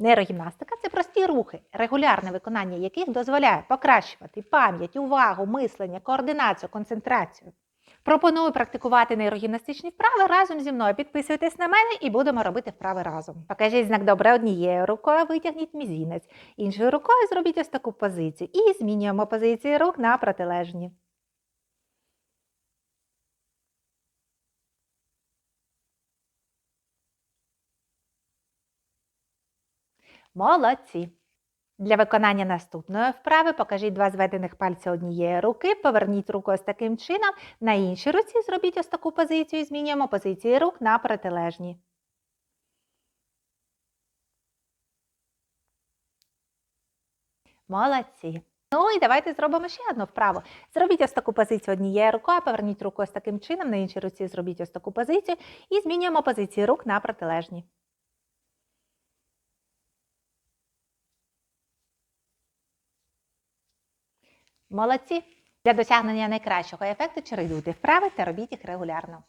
Нейрогімнастика це прості рухи, регулярне виконання яких дозволяє покращувати пам'ять, увагу, мислення, координацію, концентрацію. Пропоную практикувати нейрогімнастичні вправи разом зі мною. Підписуйтесь на мене і будемо робити вправи разом. Покажіть знак добре однією рукою, витягніть мізінець, іншою рукою зробіть ось таку позицію. І змінюємо позиції рук на протилежні. Молодці! Для виконання наступної вправи покажіть два зведених пальця однієї руки, поверніть руку ось таким чином. На іншій руці зробіть ось таку позицію змінюємо позиції рук на протилежні. Молодці! Ну і давайте зробимо ще одну вправу. Зробіть ось таку позицію однією рукою, поверніть руку ось таким чином, на іншій руці зробіть ось таку позицію і змінюємо позиції рук на протилежні. Молодці! Для досягнення найкращого ефекту чередуйте вправи та робіть їх регулярно.